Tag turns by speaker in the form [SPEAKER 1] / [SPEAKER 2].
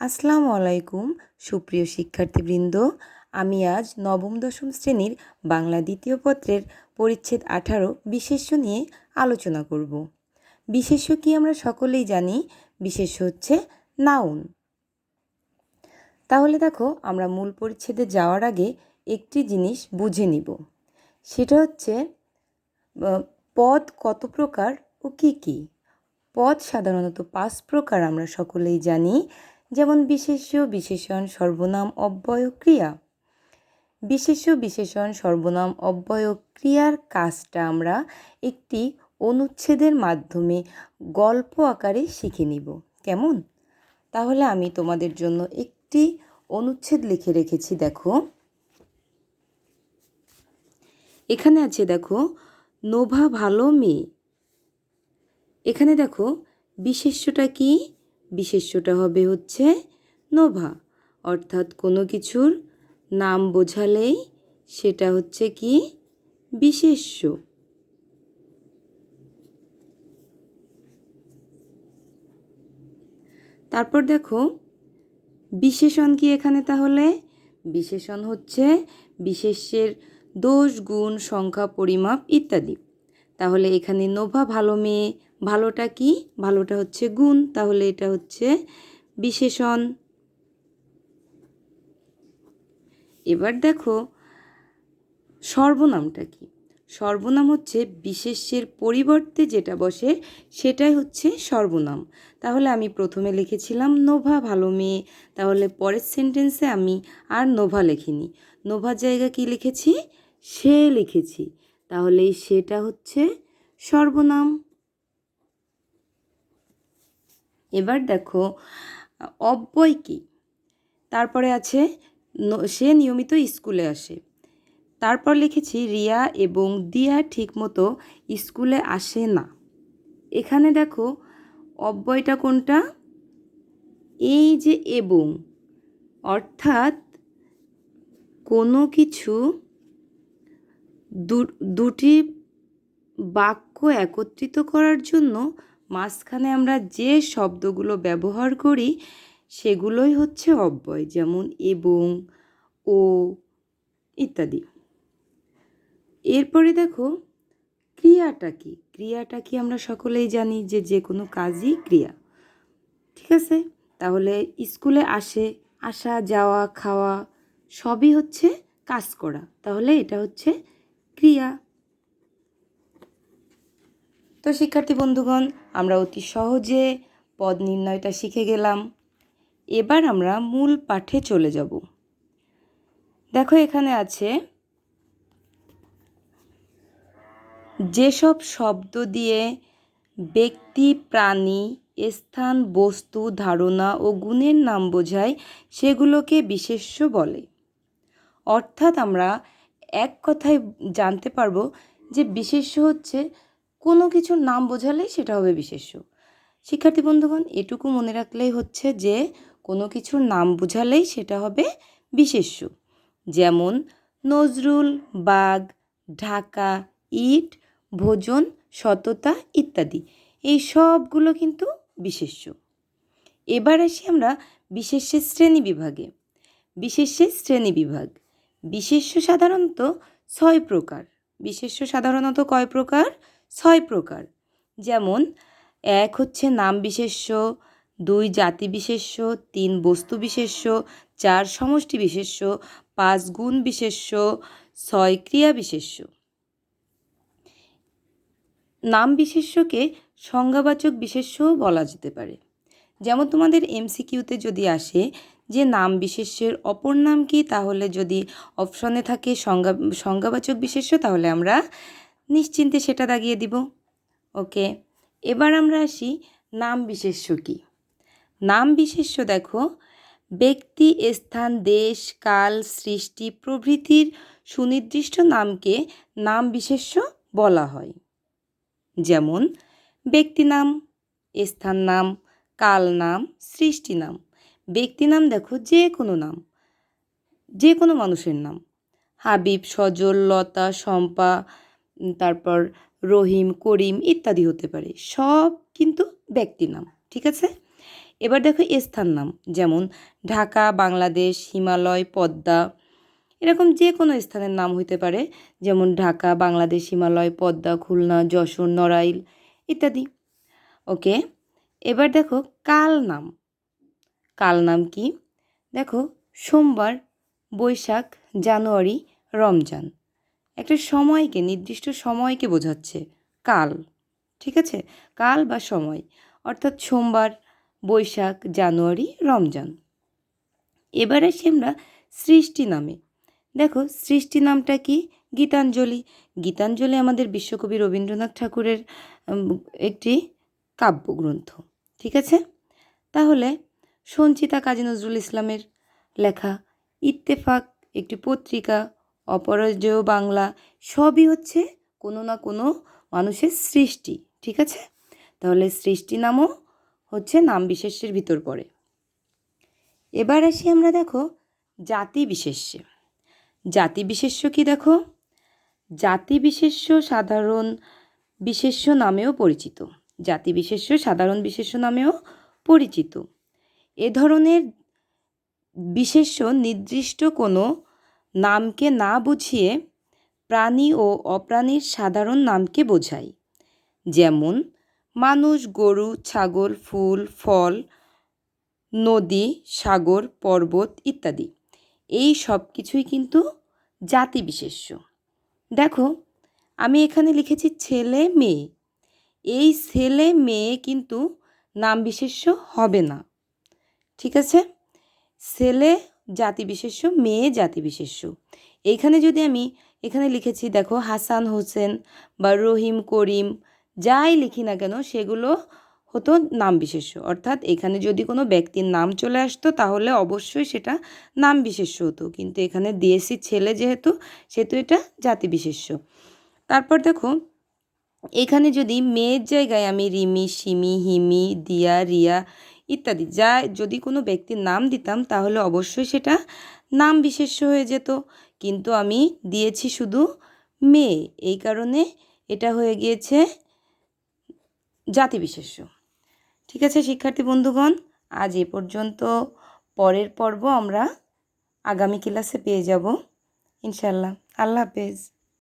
[SPEAKER 1] আসসালামু আলাইকুম, সুপ্রিয় শিক্ষার্থীবৃন্দ। আমি আজ নবম দশম শ্রেণির বাংলা দ্বিতীয় পত্রের পরিচ্ছেদ আঠারো বিশেষ্য নিয়ে আলোচনা করব। বিশেষ্য কি আমরা সকলেই জানি? বিশেষ্য হচ্ছে নাউন। তাহলে দেখো, আমরা মূল পরিচ্ছেদে যাওয়ার আগে একটি জিনিস বুঝে নিব। সেটা হচ্ছে পদ কত প্রকার ও কি কি? পদ সাধারণত পাঁচ প্রকার আমরা সকলেই জানি। যেমন বিশেষ্য, বিশেষণ, সর্বনাম, অব্যয় ক্রিয়া। বিশেষ্য, বিশেষণ, সর্বনাম, অব্যয় ক্রিয়ার কাজটা আমরা একটি অনুচ্ছেদের মাধ্যমে গল্প আকারে শিখে নিব। কেমন? তাহলে আমি তোমাদের জন্য একটি অনুচ্ছেদ লিখে রেখেছি, দেখো। এখানে আছে, দেখো, নোভা ভালো মেয়ে। এখানে দেখো, বিশেষ্যটা কি? বিশেষ্যটা হবে হচ্ছে নোভা। অর্থাৎ কোনো কিছুর নাম বোঝালেই সেটা হচ্ছে কি? বিশেষ্য। তারপর দেখো, বিশেষণ কি এখানে তাহলে? বিশেষণ হচ্ছে বিশেষ্যের দোষ, গুণ, সংখ্যা, পরিমাপ ইত্যাদি। তাহলে এখানে নোভা ভালো মেয়ে ভালোটা কি? ভালোটা হচ্ছে গুণ। তাহলে এটা হচ্ছে বিশেষণ। এবার দেখো, সর্বনামটা কি? সর্বনাম হচ্ছে বিশেষ্যের পরিবর্তে যেটা বসে, সেটাই হচ্ছে সর্বনাম। তাহলে আমি প্রথমে লিখেছিলাম নোভা, ভালো মেয়ে। তাহলে পরের সেন্টেন্সে আমি আর নোভা লিখিনি। নোভার জায়গা কি লিখেছি? সে লিখেছি। তাহলে সেটা হচ্ছে সর্বনাম। এবার দেখো, অব্যয় কী? তারপরে আছে সে নিয়মিত স্কুলে আসে। তারপর লিখেছি, রিয়া এবং দিয়া ঠিকমতো স্কুলে আসে না। এখানে দেখো, অব্যয়টা কোনটা? এই যে এবং, অর্থাৎ কোনো কিছু দুটি বাক্য একত্রিত করার জন্য মাঝখানে আমরা যে শব্দগুলো ব্যবহার করি, সেগুলোই হচ্ছে অব্যয়, যেমন এবং, ও ইত্যাদি। এরপরে দেখো, ক্রিয়াটা কি? ক্রিয়াটা কি আমরা সকলেই জানি যে যে কোনো কাজই ক্রিয়া। ঠিক আছে? তাহলে স্কুলে আসে, আসা, যাওয়া, খাওয়া, সবই হচ্ছে কাজ করা। তাহলে এটা হচ্ছে ক্রিয়া। তো শিক্ষার্থী বন্ধুগণ, আমরা অতি সহজে পদ নির্ণয়টা শিখে গেলাম। এবার আমরা মূল পাঠে চলে যাব। দেখো এখানে আছে, যেসব শব্দ দিয়ে ব্যক্তি, প্রাণী, স্থান, বস্তু, ধারণা ও গুণের নাম বোঝায়, সেগুলোকে বিশেষ্য বলে। অর্থাৎ আমরা এক কথায় জানতে পারব যে বিশেষ্য হচ্ছে কোনো কিছুর নাম বোঝালেই সেটা হবে বিশেষ্য। শিক্ষার্থী বন্ধুগণ, এটুকু মনে রাখলেই হচ্ছে যে, কোনো কিছুর নাম বোঝালেই সেটা হবে বিশেষ্য। যেমন, নজরুল বাগ ঢাকা, ইট, ভোজন, সততা ইত্যাদি। এই সবগুলো কিন্তু বিশেষ্য। এবার আসি আমরা বিশেষ্যের শ্রেণি বিভাগে। বিশেষ্যের শ্রেণি বিভাগ। বিশেষ্য সাধারণত ছয় প্রকার। বিশেষ্য সাধারণত কয় প্রকার? ছয় প্রকার। যেমন, এক হচ্ছে নাম বিশেষ্য, দুই জাতি বিশেষ্য, তিন বস্তু বিশেষ্য, চার সমষ্টি বিশেষ্য, পাঁচ গুণ বিশেষ্য, ছয় ক্রিয়া বিশেষ্য। নাম বিশেষ্যকে সংজ্ঞাবাচক বিশেষ্যও বলা যেতে পারে। যেমন তোমাদের এমসিকিউতে যদি আসে যে নাম বিশেষ্যের অপর নাম কি, তাহলে যদি অপশনে থাকে সংজ্ঞা, সংজ্ঞাবাচক বিশেষ্য, তাহলে আমরা নিশ্চিন্তে সেটা দাগিয়ে দিব। ওকে, এবার আমরা আসি নাম বিশেষ্য কি? নাম বিশেষ্য দেখো, ব্যক্তি, স্থান, দেশ, কাল, সৃষ্টি, প্রভৃতির সুনির্দিষ্ট নামকে নাম বিশেষ্য বলা হয়। যেমন, ব্যক্তি নাম, স্থান নাম, কাল নাম, সৃষ্টি নাম। ব্যক্তি নাম দেখো যে কোনো নাম, যে কোনো মানুষের নাম। হাবিব, সজল, লতা, শম্পা তারপর রহিম, করিম ইত্যাদি হতে পারে। সব কিন্তু ব্যক্তি নাম, ঠিক আছে? এবার দেখো স্থান নাম, যেমন ঢাকা, বাংলাদেশ, হিমালয়, পদ্মা। এরকম যে কোনো স্থানের নাম হইতে পারে, যেমন ঢাকা, বাংলাদেশ, হিমালয়, পদ্মা, খুলনা, যশোর, নড়াইল ইত্যাদি। ওকে? এবার দেখো কাল নাম। কাল নাম কি? দেখো সোমবার, বৈশাখ, জানুয়ারি, রমজান। একটা সময়কে, নির্দিষ্ট সময়কে বোঝাচ্ছে। কাল, ঠিক আছে? কাল বা সময়, অর্থাৎ সোমবার, বৈশাখ, জানুয়ারি, রমজান। এবার আসি আমরা সৃষ্টি নামে। দেখো, সৃষ্টি নামটা কি? গীতাঞ্জলি। গীতাঞ্জলি আমাদের বিশ্বকবি রবীন্দ্রনাথ ঠাকুরের একটি কাব্যগ্রন্থ, ঠিক আছে? তাহলে সঞ্চিতা কাজী নজরুল ইসলামের লেখা ইত্তেফাক, একটি পত্রিকা অপরাজেয় বাংলা সবই হচ্ছে কোনো না কোনো মানুষের সৃষ্টি, ঠিক আছে? তাহলে সৃষ্টি নামও হচ্ছে নাম বিশেষের ভিতর পড়ে। এবার আসি আমরা দেখো জাতি বিশেষ্যে। জাতি বিশেষ্য কি দেখো? জাতি বিশেষ্য সাধারণ বিশেষ্য নামেও পরিচিত। জাতি বিশেষ্য সাধারণ বিশেষ্য নামেও পরিচিত। এ ধরনের বিশেষ্য নির্দিষ্ট কোনো নামকে না বুঝিয়ে প্রাণী ও অপ্রাণীর সাধারণ নামকে বোঝায় যেমন, মানুষ, গরু, ছাগল, ফুল, ফল, নদী, সাগর, পর্বত ইত্যাদি। এই সব কিছুই কিন্তু জাতি বিশেষ্য। দেখো, আমি এখানে লিখেছি ছেলে, মেয়ে। এই ছেলে, মেয়ে কিন্তু নাম বিশেষ্য হবে না। ঠিক আছে? ছেলে জাতি বিশেষ্য মেয়ে জাতি বিশেষ্য এইখানে যদি আমি, এখানে লিখেছি, দেখো, হাসান হোসেন বা রহিম, করিম, যাই লিখি না কেন, সেগুলো হতো নাম বিশেষ্য অর্থাৎ এখানে যদি কোনো ব্যক্তির নাম চলে আসতো, তাহলে অবশ্যই সেটা নাম বিশেষ্য হতো। কিন্তু এখানে দিয়েছি ছেলে যেহেতু, সেহেতু এটা জাতি বিশেষ্য তারপর দেখো, এখানে যদি মেয়ের জায়গায় আমি রিমি সিমি হিমি, দিয়া, রিয়া ইত্যাদি। যা যদি কোনো ব্যক্তির নাম দিতাম তাহলে অবশ্যই সেটা নাম বিশেষ্য হয়ে যেত। কিন্তু আমি দিয়েছি শুধু মেয়ে। এই কারণে এটা হয়ে গিয়েছে জাতি বিশেষ্য। ঠিক আছে, শিক্ষার্থী বন্ধুগণ, আজ এ পর্যন্ত। পরের পর্ব আমরা আগামী ক্লাসে পেয়ে যাব ইনশাল্লাহ আল্লাহ হাফেজ।